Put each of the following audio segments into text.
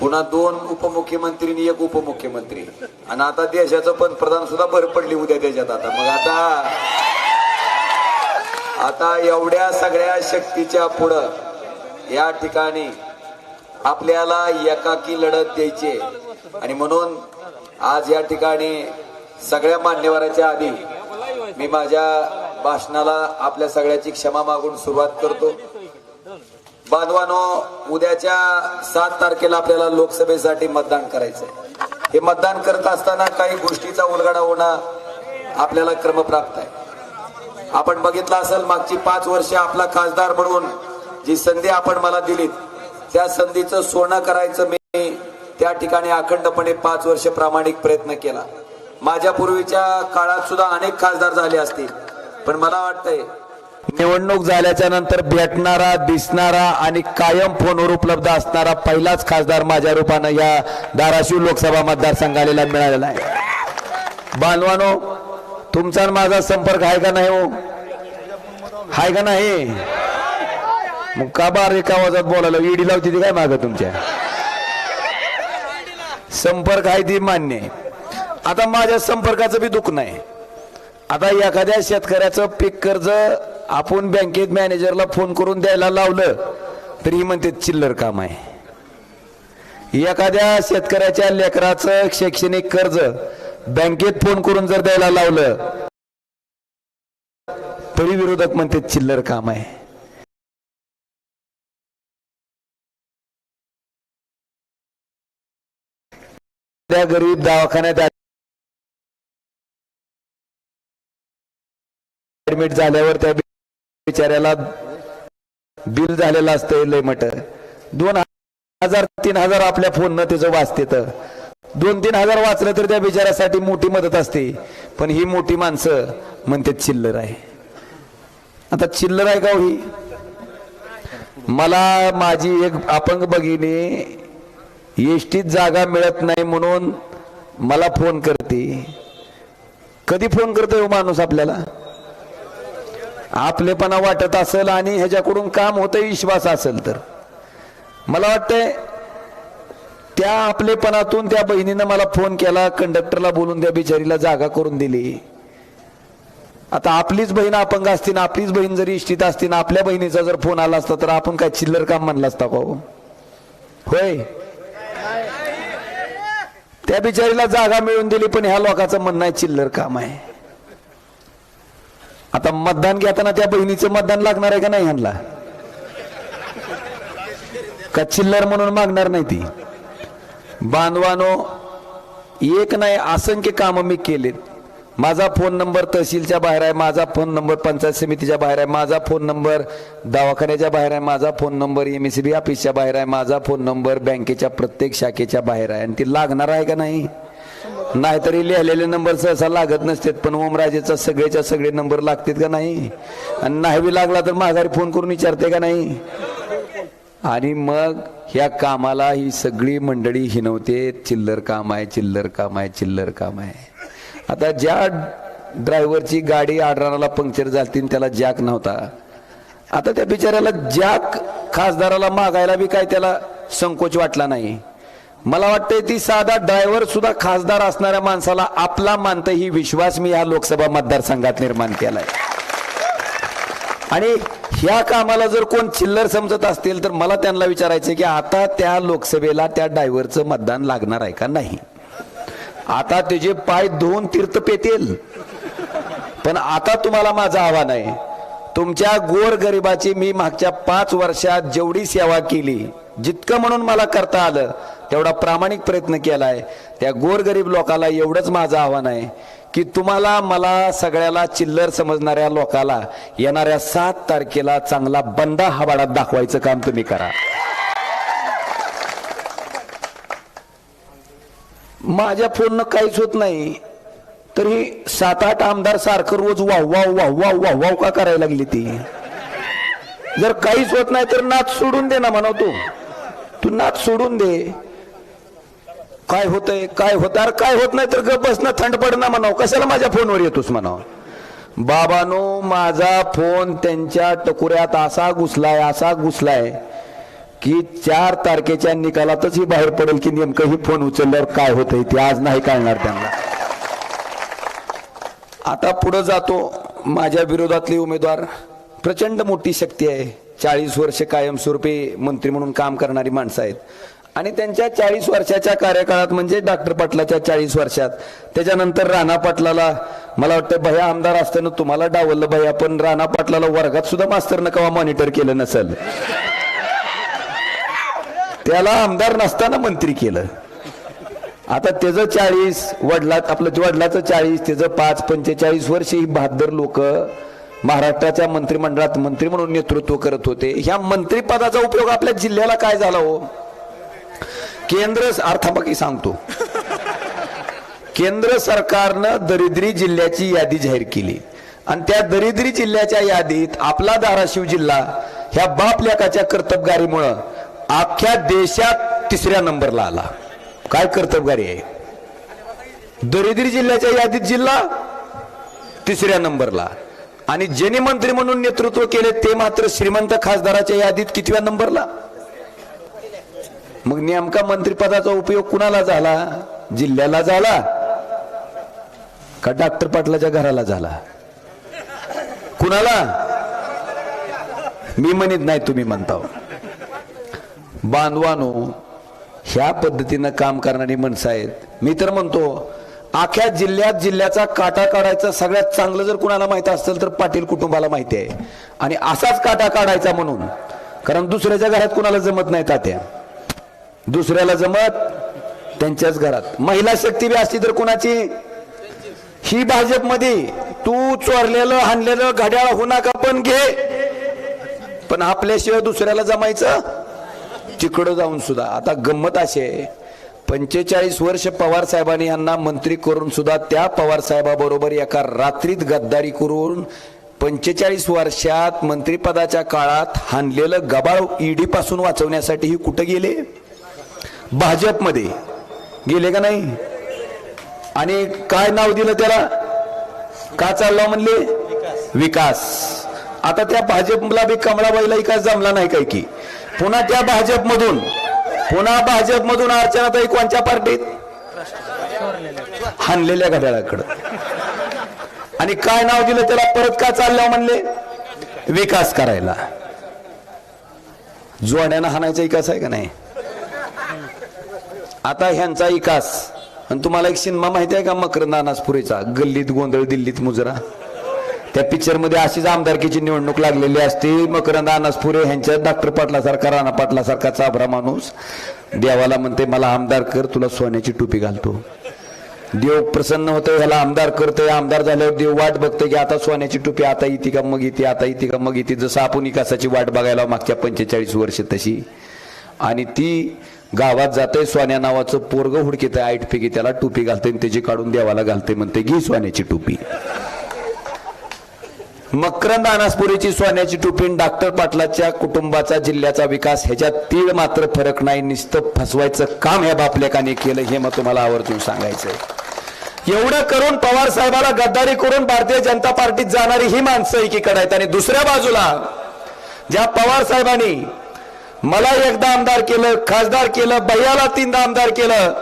पुन्हा दोन उपमुख्यमंत्री आणि एक उपमुख्यमंत्री. आणि आता देशाचं पंतप्रधान सुद्धा भर पडली उद्या त्याच्यात आता. मग आता आता एवढ्या सगळ्या शक्तीच्या पुढं या ठिकाणी आपल्याला एकाकी लढत द्यायची आणि म्हणून आज या ठिकाणी सगळ्या मान्यवराच्या आधी मी माझ्या भाषणाला आपल्या सगळ्याची क्षमा मागून सुरुवात करतो. बांधवानो उद्याच्या सात तारखेला आपल्याला लोकसभेसाठी मतदान करायचंय. हे मतदान करत असताना काही गोष्टीचा उलगडा होणं आपल्याला क्रमप्राप्त आहे. आपण बघितलं असेल मागची पाच वर्ष आपला खासदार म्हणून जी संधी आपण मला दिलीत त्या संधीचं सोनं करायचं मी त्या ठिकाणी अखंडपणे पाच वर्ष प्रामाणिक प्रयत्न केला. माझ्या पूर्वीच्या काळात सुद्धा अनेक खासदार झाले असतील पण मला वाटतंय निवडणूक झाल्याच्यानंतर भेटणारा दिसणारा आणि कायम फोनवर उपलब्ध असणारा पहिलाच खासदार माझ्या रूपानं या धाराशिव लोकसभा मतदारसंघाला मिळालेला आहे. बांधवानो तुमचा आणि माझा संपर्क आहे का नाही हो? आहे का नाही? मग का एका आवाजात बोलायला ईडी लावती ती काय माग तुमच्या? संपर्क आहे ती मान्य. आहे आता माझ्या संपर्काचं बी दुःख नाही. आता एखाद्या शेतकऱ्याचं पीक कर्ज आपण बँकेत मॅनेजरला फोन करून द्यायला लावलं तरी ही म्हणते चिल्लर काम आहे. एखाद्या शेतकऱ्याच्या लेकराचं शैक्षणिक कर्ज बँकेत फोन करून जर द्यायला लावलं तरी विरोधक म्हणते चिल्लर काम आहे. त्या गरीब दवाखान्यात ऍडमिट झाल्यावर त्या बिचाऱ्याला बिल झालेलं असतं लय मट दोन हजार तीन हजार आपल्या फोननं त्याचं वाचते तर. दोन तीन हजार वाचलं तर त्या बिचाऱ्यासाठी मोठी मदत असते. पण ही मोठी माणसं म्हणते चिल्लर आहे. आता चिल्लर आहे का हो ही मला माझी एक अपंग बघिनी एसटीत जागा मिळत नाही म्हणून मला फोन करते. कधी फोन करतो हो माणूस आपल्याला? आपलेपणा वाटत असेल आणि ह्याच्याकडून काम होतं विश्वास असेल तर. मला वाटतंय त्या आपलेपणातून त्या बहिणीनं मला फोन केला कंडक्टरला बोलून त्या बिचारीला जागा करून दिली. आता आपलीच बहीण अपंग असती ना आपलीच बहीण जरी इष्टित असती ना आपल्या बहिणीचा जर फोन आला असता तर आपण काय चिल्लर काम म्हणला असता भाऊ हो? होय. त्या बिचारीला जागा मिळून दिली पण ह्या लोकांचं म्हणणं आहे चिल्लर काम आहे. आता मतदान घेताना त्या बहिणीचं मतदान लागणार आहे का नाही ह्यांना? का चिल्लर म्हणून मागणार नाही ती? बांधवानो एक नाही असंख्य कामं मी केलेत. माझा फोन नंबर तहसीलच्या बाहेर आहे माझा फोन नंबर पंचायत समितीच्या बाहेर आहे माझा फोन नंबर दवाखान्याच्या बाहेर आहे माझा phone number M S B ऑफिसच्या बाहेर आहे माझा फोन नंबर बँकेच्या प्रत्येक शाखेच्या बाहेर आहे. आणि ती लागणार आहे का नाही? नाहीतरी लिहिलेले नंबर सहसा लागत नसतात पण ओमराजेचा सगळेच्या सगळे नंबर लागतात का नाही? आणि नाही बी लागला तर माघारी फोन करून विचारते का नाही? आणि मग ह्या कामाला ही सगळी मंडळी हिनवते चिल्लर काम आहे चिल्लर काम आहे चिल्लर काम आहे. आता ज्या ड्रायव्हरची गाडी आडराला पंक्चर झाली त्याला जॅक नव्हता. आता त्या बिचाऱ्याला जॅक खासदाराला मागायला बी काय त्याला संकोच वाटला नाही. मला वाटतंय ती साधा ड्रायव्हर सुद्धा खासदार असणाऱ्या माणसाला आपला मानतं ही विश्वास मी या लोकसभा मतदारसंघात निर्माण केलाय. आणि ह्या कामाला जर कोण चिल्लर समजत असतील तर मला त्यांना विचारायचं की आता त्या लोकसभेला त्या ड्रायव्हरचं मतदान लागणार आहे का नाही? आता त्याचे पाय धुवून तीर्थ पेतील पण आता तुम्हाला माझं आव्हान आहे तुमच्या गोर गरिबाची मी मागच्या पाच वर्षात जेवढी सेवा केली जितकं म्हणून मला करता आलं तेवढा प्रामाणिक प्रयत्न केलाय. त्या गोरगरीब लोकाला एवढंच माझं आव्हान आहे की तुम्हाला मला सगळ्याला चिल्लर समजणाऱ्या लोकाला येणाऱ्या सात तारखेला चांगला बंदा हवाडात दाखवायचं काम तुम्ही करा. माझ्या फोननं काहीच होत नाही तरी सात आठ आमदार सारखं रोज वाह वाह वाह वाह वाह वाह का करायला लागली ती? जर काहीच होत नाही तर नाच सोडून दे ना म्हणतो तू नाच सोडून दे. काय होतंय काय होतं अरे काय होत नाही तर गप बसणं थंड पडणं म्हणाव. कशाला माझ्या फोनवर येतोस म्हणाव? बाबानो माझा फोन त्यांच्या टकुऱ्यात असा घुसलाय असा घुसलाय की चार तारखेच्या निकालातच ही बाहेर पडेल की नेमकं ही फोन उचलल्यावर काय होतंय ते आज नाही कळणार त्यांना. आता पुढे जातो. माझ्या विरोधातले उमेदवार प्रचंड मोठी शक्ती आहे. चाळीस वर्ष कायमस्वरूपी मंत्री म्हणून काम करणारी माणसं आहेत. आणि त्यांच्या चाळीस वर्षाच्या कार्यकाळात म्हणजे डॉक्टर पाटलाच्या चाळीस वर्षात. त्याच्यानंतर राणा पाटलाला मला वाटतं भया आमदार असताना तुम्हाला डावललं भया पण राणा पाटलाला वर्गात सुद्धा मास्तरनं कवा मॉनिटर केलं नसेल. त्याला आमदार नसताना मंत्री केलं. आता त्याचं चाळीस वडिलात आपलं वडिलाचं चाळीस त्याचं पाच पंचेचाळीस वर्ष ही बहादर लोक महाराष्ट्राच्या मंत्रिमंडळात मंत्री म्हणून नेतृत्व करत होते. ह्या मंत्रिपदाचा उपयोग आपल्या जिल्ह्याला काय झाला हो? केंद्र अर्थापकी सांगतो. केंद्र सरकारनं दरिद्री जिल्ह्याची यादी जाहीर केली. आणि त्या दरिद्री जिल्ह्याच्या यादीत आपला धाराशिव जिल्हा ह्या बाप लेकाच्या कर्तबगारीमुळं अख्ख्या देशात तिसऱ्या नंबरला आला. काय कर्तबगारी आहे? दरिद्री जिल्ह्याच्या यादीत जिल्हा तिसऱ्या नंबरला. आणि ज्यांनी मंत्री म्हणून नेतृत्व केले ते मात्र श्रीमंत खासदाराच्या यादीत कितव्या नंबरला? मग नेमका मंत्रिपदाचा उपयोग कुणाला झाला? जिल्ह्याला झाला? का डॉक्टर पाटलाच्या घराला झाला? कुणाला? मी म्हणत नाही तुम्ही म्हणता बांधवानो ह्या पद्धतीनं काम करणारी माणसं आहेत. मी तर म्हणतो अख्या जिल्ह्यात जिल्ह्याचा काटा काढायचा सगळ्यात चांगलं जर कुणाला माहीत असेल तर पाटील कुटुंबाला माहिती आहे. आणि असाच काटा काढायचा म्हणून कारण दुसऱ्याच्या घरात कुणाला जमत नाही तात्या. दुसऱ्याला जमत त्यांच्याच घरात. महिला शक्ती बी असती तर कुणाची? ही भाजपमध्ये तू चोरलेलं हाणलेलं घड्याळ होणार का पण घे. पण आपल्याशिवाय दुसऱ्याला जमायचं? तिकडं जाऊन सुद्धा. आता गंमत अशी आहे. पंचेचाळीस वर्ष पवार साहेबांनी यांना मंत्री करून सुद्धा त्या पवार साहेबाबरोबर एका रात्रीत गद्दारी करून पंचेचाळीस वर्षात मंत्रिपदाच्या काळात हाणलेलं गबाळ ईडीपासून वाचवण्यासाठी ही कुठं गेले? भाजपमध्ये. गेले का नाही? आणि काय नाव दिलं त्याला? का चालला म्हणले? विकास. आता त्या भाजपला बी कमळाबाईला विकास जमला नाही काय की. पुन्हा त्या भाजपमधून पुन्हा भाजपमधून अर्चनाताई कोणत्या पार्टीत? हानलेल्या घड्याळाकडं. आणि काय नाव दिलं त्याला? परत का चाललं म्हणले? विकास करायला. जोड्यानं हाणायचा विकास आहे का नाही? आता ह्यांचा विकास. आणि तुम्हाला एक सिनेमा माहिती आहे का? मकर नानासपुरीचा गल्लीत गोंधळ दिल्लीत मुजरा. त्या पिक्चरमध्ये अशीच आमदारकीची निवडणूक लागलेली असते मकरंद अनासपुरे ह्यांच्या डॉक्टर पाटलासारखा राणा पाटलासारखा चाभरा माणूस. देवाला म्हणते मला आमदार कर तुला सोन्याची टोपी घालतो. देव प्रसन्न होतोय ह्याला आमदार करतोय आमदार झाल्यावर देव वाट बघतोय की आता सोन्याची टोपी आता येते का मग येते आता येते का मग येते जसं आपण विकासाची वाट बघायला मागच्या पंचेचाळीस वर्ष तशी. आणि ती गावात जातोय सोन्या नावाचं पोरग हुडकीत आईट फेकी त्याला टोपी घालते आणि त्याची काढून देवाला घालते म्हणते घे सोन्याची टोपी. मकरंद अनासपुरीची सोन्याची टोपीन डॉक्टर पाटलाच्या कुटुंबाचा जिल्ह्याचा विकास ह्याच्यात तीळ मात्र फरक नाही. नुसतं फसवायचं काम ह्या बापलेकाने केलं हे मग तुम्हाला आवर्जून सांगायचंय. एवढं करून पवार साहेबाला गद्दारी करून भारतीय जनता पार्टीत जाणारी ही माणसं एकीकडे आहेत. आणि दुसऱ्या बाजूला ज्या पवार साहेबांनी मला एकदा आमदार केलं खासदार केलं भैयाला तीनदा आमदार केलं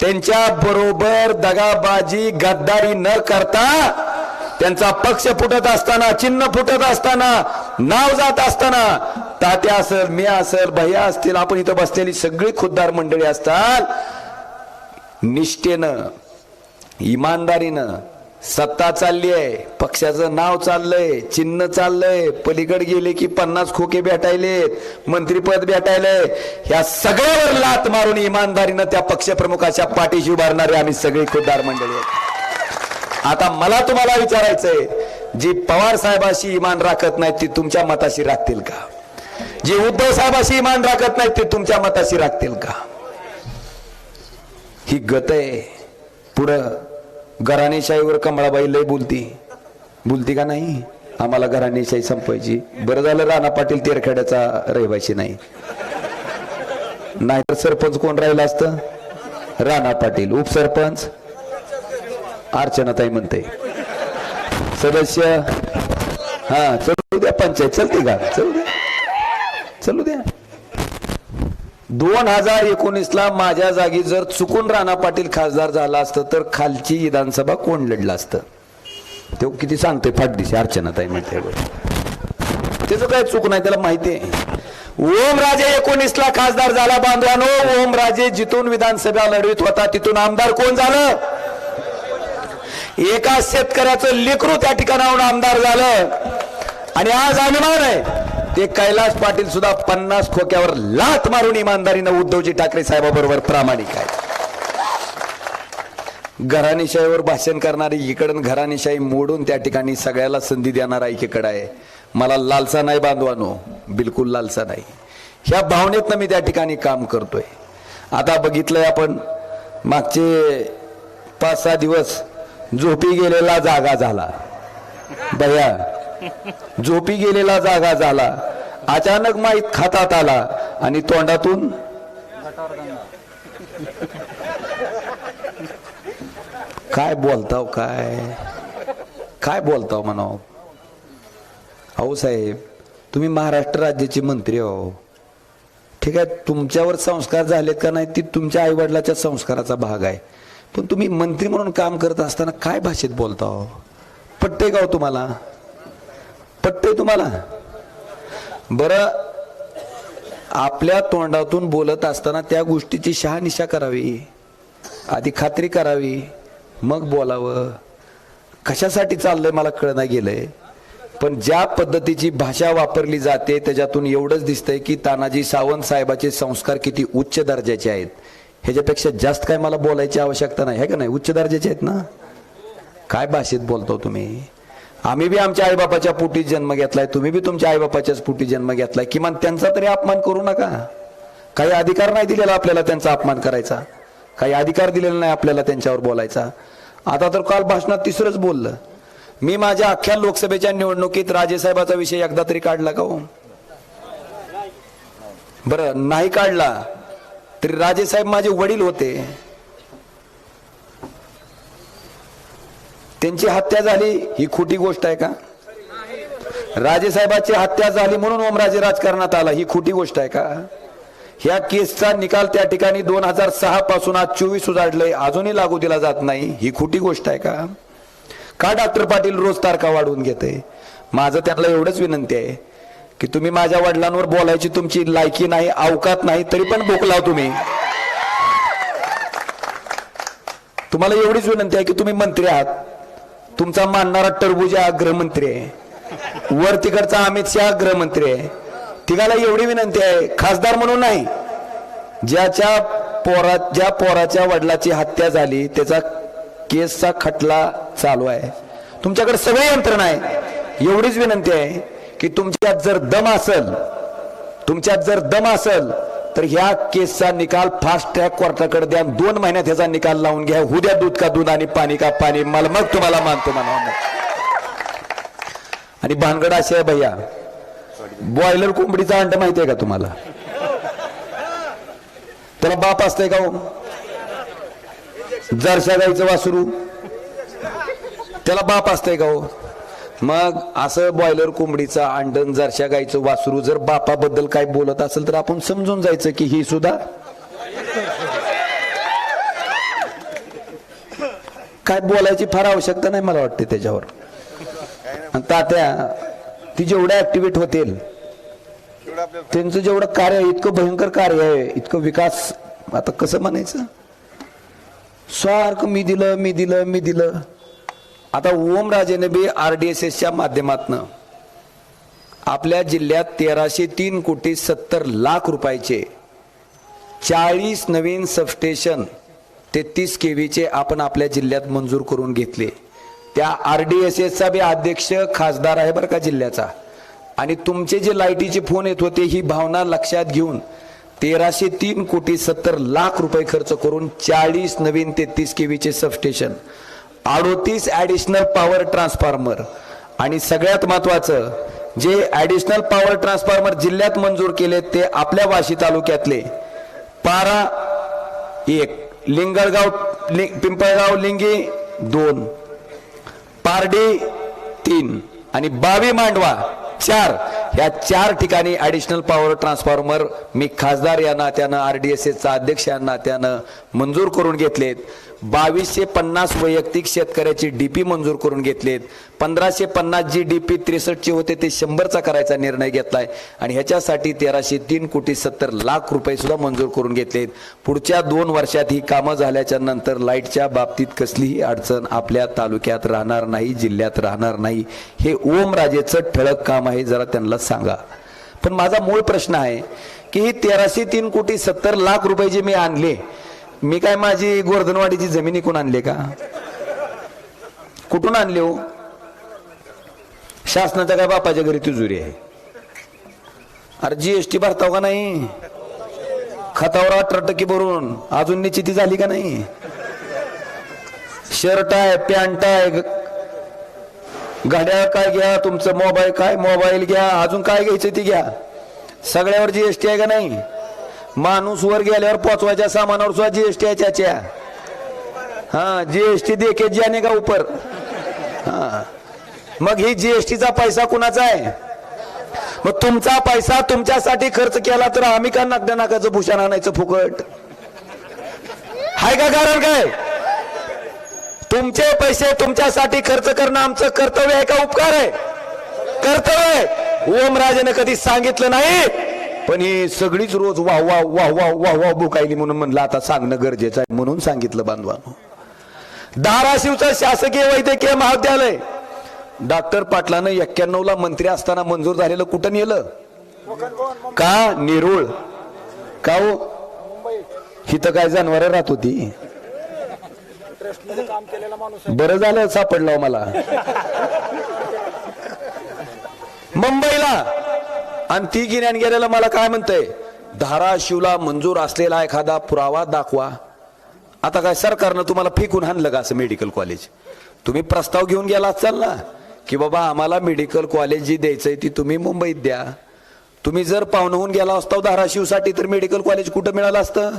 त्यांच्या बरोबर दगाबाजी गद्दारी न करता त्यांचा पक्ष फुटत असताना चिन्ह फुटत असताना नाव जात असताना तात्या असल मी असल भैया असतील आपण इथं बसलेली सगळी खुद्दार मंडळी असतात. निष्ठेनं इमानदारीनं सत्ता चालली आहे पक्षाचं नाव चाललंय चिन्ह चाललंय पलीकडे गेले की पन्नास खोके भेटायलेत मंत्रीपद भेटायलंय. ह्या सगळ्यावर लात मारून इमानदारीनं त्या पक्षप्रमुखाच्या पाठीशी उभारणारे आम्ही सगळी खुद्दार मंडळी आता मला तुम्हाला विचारायचंय जी पवार साहेबाशी इमान राखत नाहीत ती तुमच्या मताशी राखतील का? जी उद्धव साहेबाशी इमान राखत नाहीत ते तुमच्या मताशी राखतील का? ही गत आहे. पुढं घराणेशाहीवर कमळाबाई लय बोलती. बोलती का नाही? आम्हाला घराणेशाही संपवायची. बरं झालं राणा पाटील तेरखेड्याचा रहिवाशी नाही. नाहीतर सरपंच कोण राहिलं असतं? राणा पाटील. उपसरपंच? अर्चनाताई म्हणते. सदस्य हा चलू द्या पंचायत चलते का? चलू द्या. चलू द्या. दोन हजार एकोणीसला माझ्या जागी जर चुकून राणा पाटील खासदार झाला असतं तर खालची विधानसभा कोण लढलं असतं? तो किती सांगतोय फाटदिशी अर्चनाताई म्हणते. त्याचं काय चूक नाही त्याला माहिती आहे. ओम राजे एकोणीसला खासदार झाला बांधवानो. ओम राजे जिथून विधानसभा लढवित होता तिथून आमदार कोण झालं? एका शेतकऱ्याचं लेकरू त्या ठिकाणाहून आमदार झालं. आणि आज अभिमान आहे. ते कैलास पाटील सुद्धा पन्नास खोक्यावर लात मारून इमानदारीनं उद्धवजी ठाकरे साहेबाबरोबर प्रामाणिक आहे घराणीशाहीवर भाषण करणारी इकडून घराणीशाही मोडून त्या ठिकाणी सगळ्याला संधी देणारा एकीकडं आहे. मला लालसा नाही बांधवानो बिलकुल लालसा नाही. ह्या भावनेतनं मी त्या ठिकाणी काम करतोय. आता बघितलंय आपण मागचे पाच सहा दिवस झोपी गेलेला जागा झाला. बया झोपी गेलेला जागा झाला. अचानक माहीत खातात आला आणि तोंडातून काय बोलताव काय? काय बोलताव म्हणाव? अहो साहेब तुम्ही महाराष्ट्र राज्याचे मंत्री हो. ठीक आहे तुमच्यावर संस्कार झालेत का नाही ती तुमच्या आईवडिलाच्या संस्काराचा भाग आहे. पण तुम्ही मंत्री म्हणून काम करत असताना काय भाषेत बोलता? हो पटते का हो तुम्हाला? पट्टे तुम्हाला? बरं आपल्या तोंडातून बोलत असताना त्या गोष्टीची शहानिशा करावी आधी खात्री करावी मग बोलावं. कशासाठी चाललंय मला कळना गेलंय. पण ज्या पद्धतीची भाषा वापरली जाते त्याच्यातून एवढंच दिसतंय की तानाजी सावंत साहेबाचे संस्कार किती उच्च दर्जाचे आहेत. ह्याच्यापेक्षा जास्त काय मला बोलायची आवश्यकता नाही आहे का नाही? उच्च दर्जाचे आहेत ना? काय भाषेत बोलतो तुम्ही? आम्ही बी आमच्या आईबापाच्या पोटी जन्म घेतलाय तुम्ही बी तुमच्या आईबापाच्याच पोटी जन्म घेतलाय. किमान त्यांचा तरी अपमान करू नका. काही अधिकार नाही दिलेला आपल्याला त्यांचा अपमान करायचा. काही अधिकार दिलेला नाही आपल्याला त्यांच्यावर बोलायचा. आता तर काल भाषणात तिसरंच बोललं. मी माझ्या अख्ख्या लोकसभेच्या निवडणुकीत राजेसाहेबाचा विषय एकदा तरी काढला का हो? बरं नाही काढला. तरी राजेसाहेब माझे वडील होते. त्यांची हत्या झाली ही खोटी गोष्ट आहे का? राजेसाहेबाची हत्या झाली म्हणून ओमराजे राजकारणात आला ही खोटी गोष्ट आहे का? ह्या केसचा निकाल त्या ठिकाणी दोन हजार सहा पासून आज चोवीस उजाडलंय अजूनही लागू दिला जात नाही ही खोटी गोष्ट आहे का? का डॉक्टर पाटील रोज तारखा वाढवून घेते माझं त्यांना एवढंच विनंती आहे की तुम्ही माझ्या वडिलांवर बोलायची तुमची लायकी नाही अवकात नाही तरी पण बोकलाव तुम्ही. तुम्हाला एवढीच विनंती आहे की तुम्ही मंत्री आहात. तुमचा मानणारा टरबुजा गृहमंत्री आहे. वर तिकडचा अमित शहा गृहमंत्री आहे. तिघाला एवढी विनंती आहे खासदार म्हणून नाही. ज्याच्या पोरा ज्या पोराच्या वडिलाची हत्या झाली त्याचा केसचा खटला चालू आहे. तुमच्याकडे सगळी यंत्रणा आहे. एवढीच विनंती आहे. की तुमच्यात जर दम असल तुमच्यात जर दम असल तर ह्या केसचा निकाल फास्ट ट्रॅक कोर्टाकडे द्या दोन महिन्यात ह्याचा निकाल लावून घ्या. उद्या दूध का दूध आणि पाणी का पाणी मला मग तुम्हाला मानतो मला आणि भानगड असे आहे भैया. बॉयलर कोंबडीचा अंड माहिती आहे का तुम्हाला? त्याला बाप असतंय का हो? जरशा गाईचं वासरू. त्याला बाप असतंय का हो? मग असं बॉयलर कोंबडीचा अंडन जरशा गाईचं वासरू जर बापाबद्दल काय बोलत असेल तर आपण समजून जायचं की ही सुद्धा काय बोलायची फार आवश्यकता नाही मला वाटते त्याच्यावर. तात्या ती जेवढ्या ऍक्टिव्हेट होतील त्यांचं जेवढं कार्य आहे इतकं भयंकर कार्य आहे इतकं विकास आता कसं म्हणायचं? सारखं मी दिलं मी दिलं मी दिलं. आता ओमराजेने बी आर डी एस एसच्या माध्यमातनं आपल्या जिल्ह्यात तेराशे तीन कोटी सत्तर लाख रुपयाचे चाळीस नवीन सबस्टेशन तेहतीस केवीचे आपण आपल्या जिल्ह्यात मंजूर करून घेतले. त्या आर डी एस एसचा बी अध्यक्ष खासदार आहे बरं का जिल्ह्याचा. आणि तुमचे जे लाईटीचे फोन येत होते ही भावना लक्षात घेऊन तेराशे तीन कोटी सत्तर लाख रुपये खर्च करून चाळीस नवीन तेहतीस केवीचे सबस्टेशन अडोतीस ॲडिशनल पॉवर ट्रान्सफॉर्मर आणि सगळ्यात महत्त्वाचं जे ॲडिशनल पॉवर ट्रान्सफॉर्मर जिल्ह्यात मंजूर केले ते आपल्या वाशी तालुक्यातले पारा एक लिंगळगाव लिंग पिंपळगाव लिंगी दोन पारडी तीन आणि बावी मांडवा चार ह्या चार ठिकाणी ॲडिशनल पॉवर ट्रान्सफॉर्मर मी खासदार या नात्यानं आर डी एस एसचा अध्यक्ष या नात्यानं मंजूर करून घेतलेत. बावीसशे पन्नास वैयक्तिक शेतकऱ्याची डीपी मंजूर करून घेतलेत. पंधराशे पन्नास जी डीपी त्रेसष्टचे होते ते शंभरचा करायचा निर्णय घेतलाय. आणि ह्याच्यासाठी तेराशे तीन कोटी सत्तर लाख रुपये सुद्धा मंजूर करून घेतलेत. पुढच्या दोन वर्षात ही कामं झाल्याच्यानंतर लाईटच्या बाबतीत कसलीही अडचण आपल्या तालुक्यात राहणार नाही जिल्ह्यात राहणार नाही. हे ओमराजेचं ठळक काम आहे जरा त्यांना सांगा. पण माझा मूळ प्रश्न आहे की ही तेराशे तीन कोटी सत्तर लाख रुपये जे मी आणले मी काय माझी गोर्धनवाडीची जमीन इकून आणले का? कुठून आणले हो? शासनाच्या काय बापाच्या घरी तुजुरी आहे? अरे जीएसटी भरताव का नाही? खतावर अठरा टक्के भरून अजून निश्चिती झाली का नाही? शर्ट आहे पॅन्ट आहे गाड्या घड्याळ काय घ्या तुमचं मोबाईल काय? मोबाईल घ्या अजून काय घ्यायचं ती घ्या. सगळ्यावर जीएसटी आहे का नाही? माणूस वर गेल्यावर पोचवायच्या सामानावर सुद्धा जीएसटी आहे त्याच्या. हा जीएसटी देखे ज्याने का ऊपर हा. मग ही जीएसटीचा पैसा कुणाचा आहे? मग तुमचा पैसा तुमच्यासाठी खर्च केला तर आम्ही का नागड्या नाकाचं भूषण आणायचं फुकट? हाय का कारण काय? तुमचे पैसे तुमच्यासाठी खर्च करणं आमचं कर्तव्य आहे का उपकार आहे? कर्तव्य आहे. ओमराजेने कधी सांगितलं नाही? पण ही सगळीच रोज वाह वाह वाह वाह वाह वाह बुकायली म्हणून म्हणलं आता सांगणं गरजेचं आहे म्हणून सांगितलं बांधवानो. धाराशिवचं शासकीय वैद्यकीय महाविद्यालय. डॉक्टर पाटलानं एक्क्याण्णव ला मंत्री असताना मंजूर झालेलं कुठं नेलं? का नेरुळ? का हो? हिथं काय जनावर राहत होती? बरं झालं सापडलं हो मला. मुंबईला. आणि ती गिन्यान गेलेलं मला काय म्हणतंय? धाराशिवला मंजूर असलेला एखादा पुरावा दाखवा. आता काय सरकारनं तुम्हाला फेकून हाणलं का असं मेडिकल कॉलेज तुम्ही प्रस्ताव घेऊन गेला असाल ना की बाबा आम्हाला मेडिकल कॉलेज जी द्यायचंय ती तुम्ही मुंबईत द्या. तुम्ही जर पाहुणं होऊन गेला असता धाराशिवसाठी तर मेडिकल कॉलेज कुठं मिळालं असतं?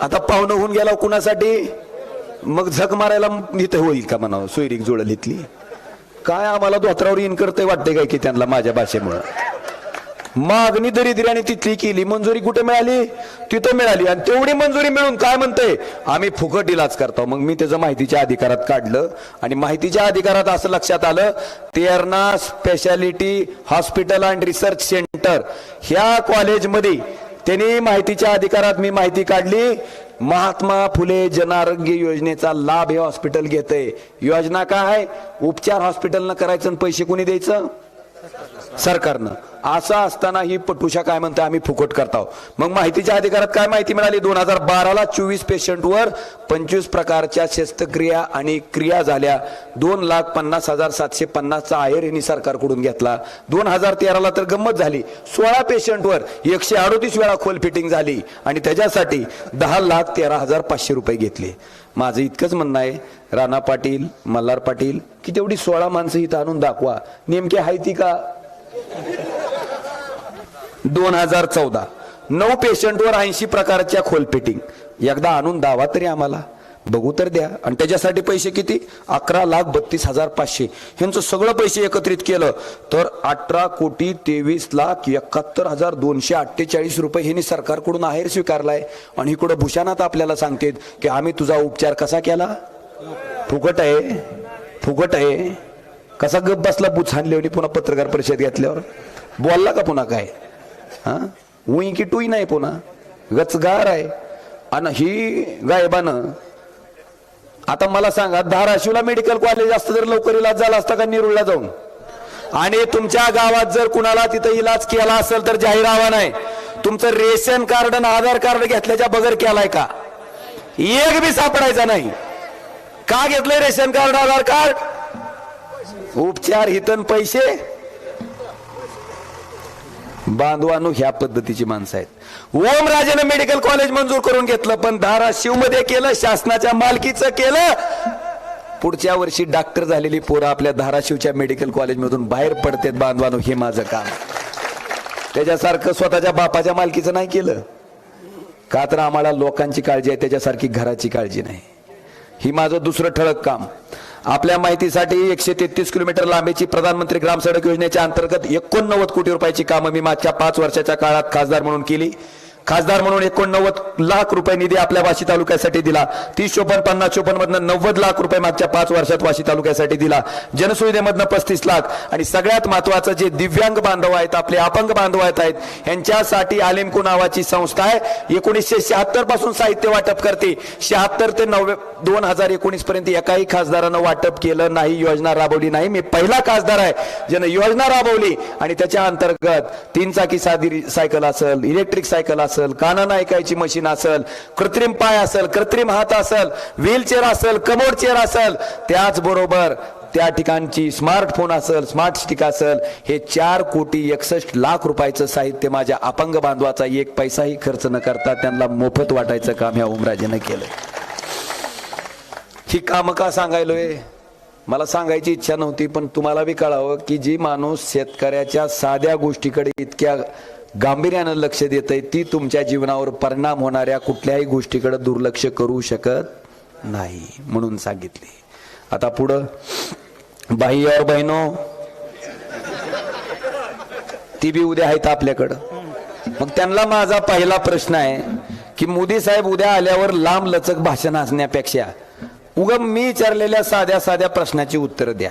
आता पाहुणं होऊन गेला कुणासाठी? मग झक मारायला इथं होईल का म्हणावं? सोयरीक जुळल इथली काय आम्हाला धोत्रावर इन करते वाटते काय की त्यांना माझ्या भाषेमुळं? मागणी दरिद्र्याने तिथली केली मंजुरी कुठे मिळाली? तिथं मिळाली. आणि तेवढी मंजुरी मिळून काय म्हणतंय आम्ही फुकट इलाज करतो. मग मी त्याचं माहितीच्या अधिकारात काढलं. आणि माहितीच्या अधिकारात असं लक्षात आलं Terna specialty hospital and research centre ह्या कॉलेजमध्ये त्यांनी माहितीच्या अधिकारात मी माहिती काढली. महात्मा फुले जन आरोग्य योजनेचा लाभ हे हॉस्पिटल घेतंय. योजना काय उपचार हॉस्पिटलनं करायचं आणि पैसे कोणी द्यायचं? सरकारनं. असं असताना ही पटुशा काय म्हणते आम्ही फुकट करताव मग माहितीच्या अधिकारात काय माहिती मिळाली? दोन हजार बाराला चोवीस पेशंटवर पंचवीस प्रकारच्या शस्त्रक्रिया आणि क्रिया झाल्या. दोन लाख पन्नास हजार सातशे पन्नासचा आहेर यांनी सरकारकडून घेतला. दोन हजार तेराला तर गंमत झाली. सोळा पेशंटवर एकशे अडोतीस वेळा खोल फिटिंग झाली. आणि त्याच्यासाठी दहा लाख तेरा हजार पाचशे रुपये घेतले. माझं इतकंच म्हणणं आहे राणा पाटील मल्हार पाटील की तेवढी सोळा माणसं इथं आणून दाखवा. नेमके हायती का? दोन हजार चौदा. नऊ पेशंटवर ऐंशी प्रकारच्या खोलपेटिंग एकदा आणून दावा तरी आम्हाला. बघू तर द्या. आणि त्याच्यासाठी पैसे किती? अकरा लाख बत्तीस हजार पाचशे. ह्यांचं सगळं पैसे एकत्रित केलं तर अठरा कोटी तेवीस लाख एकाहत्तर हजार दोनशे अठ्ठेचाळीस रुपये ह्यांनी सरकारकडून आहेर स्वीकारलाय. आणि इकडं भूषणात आपल्याला सांगतेत की आम्ही तुझा उपचार कसा केला? फुकट आहे. फुकट आहे. कसा गप बसला बुच हाणल्यावर पुन्हा पत्रकार परिषद घेतल्यावर? बोलला का पुन्हा काय? हा? उई की टुई नाही पुन्हा. गचगार आहे. आणि ही गायबानं आता मला सांगा धाराशिवला मेडिकल कॉलेज असतं जर लवकर इलाज झाला असता का निरुळला जाऊन? आणि तुमच्या गावात जर कुणाला तिथं इलाज केला असेल तर जाहीर आव्हान आहे तुमचं रेशन कार्ड आणि आधार कार्ड घेतल्याच्या बगर केलाय का? एक बी सापडायचा नाही. का घेतलंय रेशन कार्ड आधार कार्ड? उपचार हितन पैसे? बांधवानो ह्या पद्धतीची माणसं आहेत. ओमराजेनं मेडिकल कॉलेज मंजूर करून घेतलं पण धाराशिवमध्ये केलं शासनाच्या मालकीचं केलं. पुढच्या वर्षी डॉक्टर झालेली पोरं आपल्या धाराशिवच्या मेडिकल कॉलेजमधून बाहेर पडतात बांधवानो हे माझं काम त्याच्यासारखं स्वतःच्या बापाच्या मालकीचं नाही केलं. का तर आम्हाला लोकांची काळजी आहे त्याच्यासारखी घराची काळजी नाही. ही माझं दुसरं ठळक काम. आपल्या माहितीसाठी एकशे तेहतीस किलोमीटर लांबीची प्रधानमंत्री ग्राम सडक योजनेच्या अंतर्गत एकोणनव्वद कोटी रुपयाची कामं मी मागच्या पाच वर्षाच्या काळात खासदार म्हणून केली. खासदार म्हणून एकोणनव्वद लाख रुपये निधी आपल्या वाशी तालुक्यासाठी दिला. तीस चोपन्न पन्नास चोपन्न मधनं नव्वद लाख रुपये मागच्या पाच वर्षात वाशी तालुक्यासाठी दिला. जनसुविधेमधनं पस्तीस लाख. आणि सगळ्यात महत्वाचं जे दिव्यांग बांधव आहेत आपले अपंग बांधव आहेत यांच्यासाठी आलेमको नावाची संस्था आहे. एकोणीसशे शहात्तरपासून साहित्य वाटप करते. शहात्तर ते नव्वे दोन हजार एकोणीस पर्यंत एकाही खासदारानं वाटप केलं नाही योजना राबवली नाही. मी पहिला खासदार आहे ज्यानं योजना राबवली. आणि त्याच्या अंतर्गत तीन चाकी साधी सायकल असेल इलेक्ट्रिक सायकल असेल कानानं ऐकायची मशीन असेल कृत्रिम पाय असेल कृत्रिम हात असेल व्हीलचेअर असेल कमोड चेअर असेल त्याचबरोबर त्या ठिकाणची स्मार्टफोन असेल स्मार्ट स्टिक असेल हे चार कोटी एकसष्ट लाख रुपयाचं साहित्य माझ्या अपंग बांधवाचा एक पैसाही खर्च न करता त्यांना मोफत वाटायचं काम ह्या ओमराजेनं केलंय. ही कामं का सांगायलोय? मला सांगायची इच्छा नव्हती पण तुम्हाला बी कळावं की जी माणूस शेतकऱ्याच्या साध्या गोष्टीकडे इतक्या गांभीर्यानं लक्ष देत आहे ती तुमच्या जीवनावर परिणाम होणाऱ्या कुठल्याही गोष्टीकडे दुर्लक्ष करू शकत नाही म्हणून सांगितले. आता पुढं बाई और बहिनो ती बी उद्या आहेत आपल्याकडं. मग त्यांना माझा पहिला प्रश्न आहे की मोदी साहेब उद्या आल्यावर लांब लचक भाषण असण्यापेक्षा उग मी विचारलेल्या साध्या साध्या प्रश्नाची उत्तरं द्या.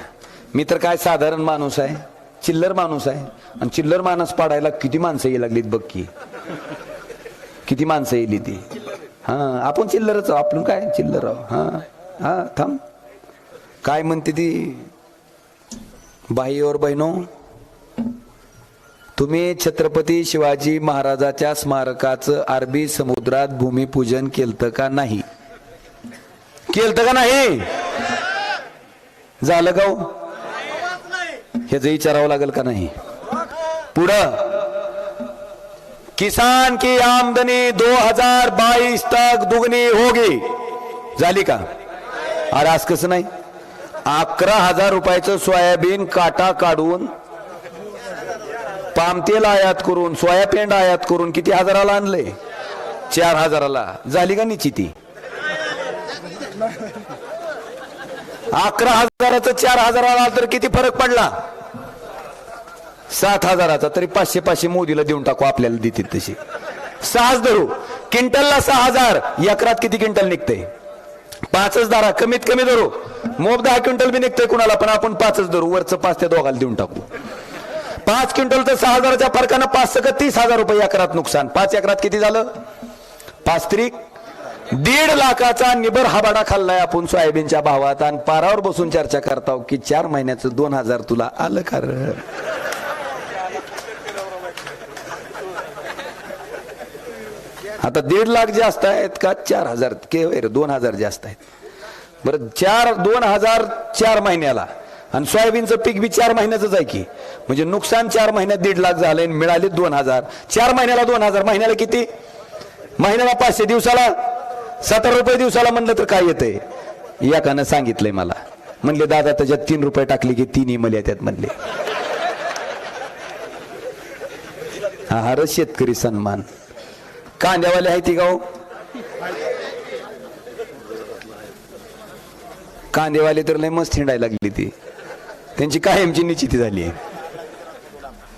मी तर काय साधारण माणूस आहे. चिल्लर माणूस आहे. आणि चिल्लर माणूस पाडायला किती माणसं येईल लागलीत बघ की. किती माणसं येईल ती. हा आपण चिल्लरच आहो आपण काय चिल्लर आहो हा हा थांब. काय म्हणते ती? बाई और बहिणो तुम्ही छत्रपती शिवाजी महाराजाच्या स्मारकाचं अरबी समुद्रात भूमिपूजन केलतं का नाही? केलतं का नाही? झालं का हो? ह्याचं विचारावं लागेल का नाही? पुढं. किसान की आमदनी दो हजार बाईस तक दुगनी होगी. झाली का? अरे आज कसं नाही? अकरा हजार रुपयाचं सोयाबीन काटा काढून पामतेल आयात करून सोयाबीन आयात करून किती हजाराला आणले? चार हजाराला. झाली का निश्चिती? अकरा हजाराचं चार हजाराला तर किती फरक पडला? सात हजाराचा तरी पाचशे पाचशे मोदीला देऊन टाकू आपल्याला देतील तशी. सहाच धरू. क्विंटलला सहा हजार. एकरात किती क्विंटल निघते पाचच दारा. कमीत कमी धरू. मोब दहा क्विंटल बी निघतंय कुणाला पण आपण पाचच धरू. वरचं पाच त्या दोघाला देऊन टाकू. पाच क्विंटल तर सहा हजाराच्या फरकानं पाच सकत तीस हजार रुपये एकरात नुकसान. पाच एकरात किती झालं? पाच त्रिक दीड लाखाचा निबर हाबाडा खाल्लाय आपण सोयाबीनच्या भावात. आणि पारावर बसून चर्चा करताव की चार महिन्याचं दोन हजार तुला आलं का आता दीड लाख जास्त आहेत का? चार हजार. के रे, दोन हजार जास्त आहेत. बरं चार दोन हजार चार महिन्याला. आणि सोयाबीनचं पीक बी चार महिन्याचंच आहे की. म्हणजे नुकसान चार महिन्यात दीड लाख झाले मिळाले दोन हजार. चार महिन्याला दोन हजार. महिन्याला किती? महिन्याला पाचशे दिवसाला सतरा रुपये दिवसाला म्हणलं तर काय येतंय? एकानं सांगितलंय मला. म्हणले दादा त्याच्यात तीन रुपये टाकले की तीन इमल येतात म्हणले. हा हर शेतकरी सन्मान. कांद्यावाले आहे ती गाव. कांदेवाले तर लय मस्त हिंडायला लागली ती. त्यांची कायमची निश्चिती झाली.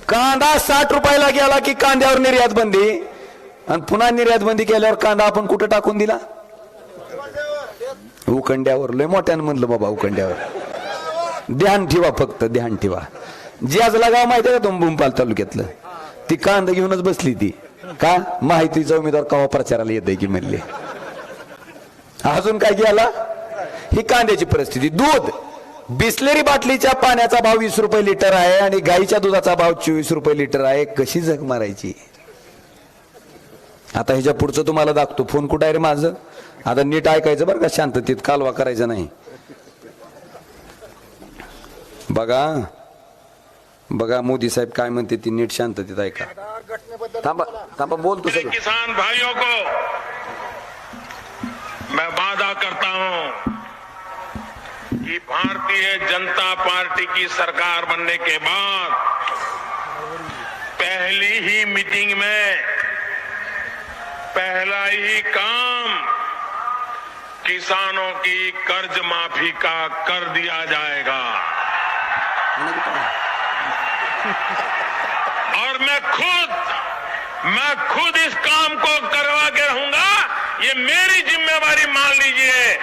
कांदा साठ रुपयाला गेला की कांद्यावर निर्यात बंदी. आणि पुन्हा निर्यात बंदी केल्यावर कांदा आपण कुठं टाकून दिला? उखंड्यावर लय मोठ्यानं म्हणलं बाबा उखंड्यावर ध्यान ठेवा फक्त ध्यान ठेवा. जियाजला गाव माहिती आहे का तुम्ही भूमपाल तालुक्यातलं? ती कांदा घेऊनच बसली ती. का? माहितीचा उमेदवार कवा प्रचाराला येत की म्हणले? अजून काय गेला? ही कांद्याची परिस्थिती. दूध. बिसलेरी बाटलीच्या पाण्याचा भाव वीस रुपये लिटर आहे आणि गाईच्या दुधाचा भाव चोवीस रुपये लिटर आहे. कशी जग मारायची? आता ह्याच्या पुढचं तुम्हाला दाखतो फोन कुठं आहे रे माझं? आता नीट ऐकायचं बरं का? शांततेत कालवा करायचा नाही. बघा. बघा मोदी साहेब काय म्हणते ती नीट शांततेत ऐका थांबा थांबा बोलतो सगळं. किसान भाइयों को मैं वादा करता हूँ कि भारतीय जनता पार्टी की सरकार बनने के बाद पहली ही मीटिंग में पहला ही काम किसानों की कर्ज माफ़ी का कर दिया जाएगा। और मैं खुद मैं खुद इस काम को करवा के रहूँगा। ये मेरी जिम्मेवारी मान लीजिए।